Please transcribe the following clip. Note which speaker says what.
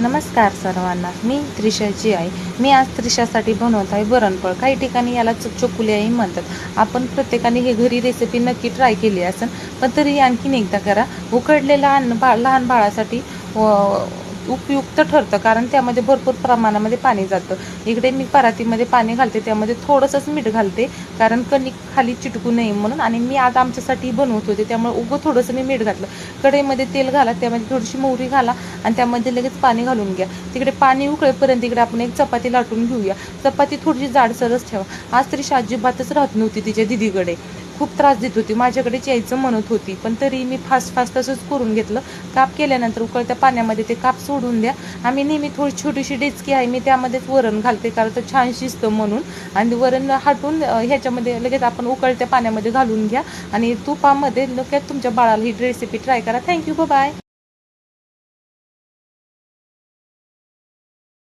Speaker 1: नमस्कार सर्वांना. मी त्रिशाची आई. मी आज त्रिशासाठी बनवत आहे वरणफळ. काही ठिकाणी याला च- म्हणतात. आपण प्रत्येकाने हे घरी रेसिपी नक्की ट्राय केली असेल पण तरी आणखीन एकदा करा. उकडलेलं अन्न बा लहान बाळासाठी व- उपयुक्त ठरतं कारण त्यामध्ये भरपूर प्रमाणामध्ये पाणी जातं. इकडे मी परातीमध्ये पाणी घालते त्यामध्ये थोडंसंच मीठ घालते कारण कणिक खाली चिटकू नये म्हणून. आणि मी आज आमच्यासाठी बनवत होते त्यामुळे उगं थोडंसं मी मीठ घातलं. कढईमध्ये तेल घाला त्यामध्ये थोडीशी मोहरी घाला आणि त्यामध्ये लगेच पाणी घालून घ्या. तिकडे पाणी उकळेपर्यंत तिकडे आपण एक चपाती लाटून घेऊया. चपाती थोडीशी जाडसरच ठेवा. आज तरी अजिबातच राहत नव्हती तिच्या दिदीकडे. खूप त्रास देत होती. माझ्याकडेच यायचं म्हणत होती. पण तरी मी फास्ट फास्ट तसंच करून घेतलं. काप केल्यानंतर उकळत्या पाण्यामध्ये ते काप सोडून द्या. आम्ही नेहमी थोडी छोटीशी डेचकी आहे. मी त्यामध्येच वरण घालते. कारण तर छान शिजतं म्हणून. आणि वरण हटून ह्याच्यामध्ये लगेच आपण उकळत्या पाण्यामध्ये घालून घ्या. आणि तुपामध्ये लगेच तुमच्या बाळाला ही रेसिपी ट्राय करा. Thank you bye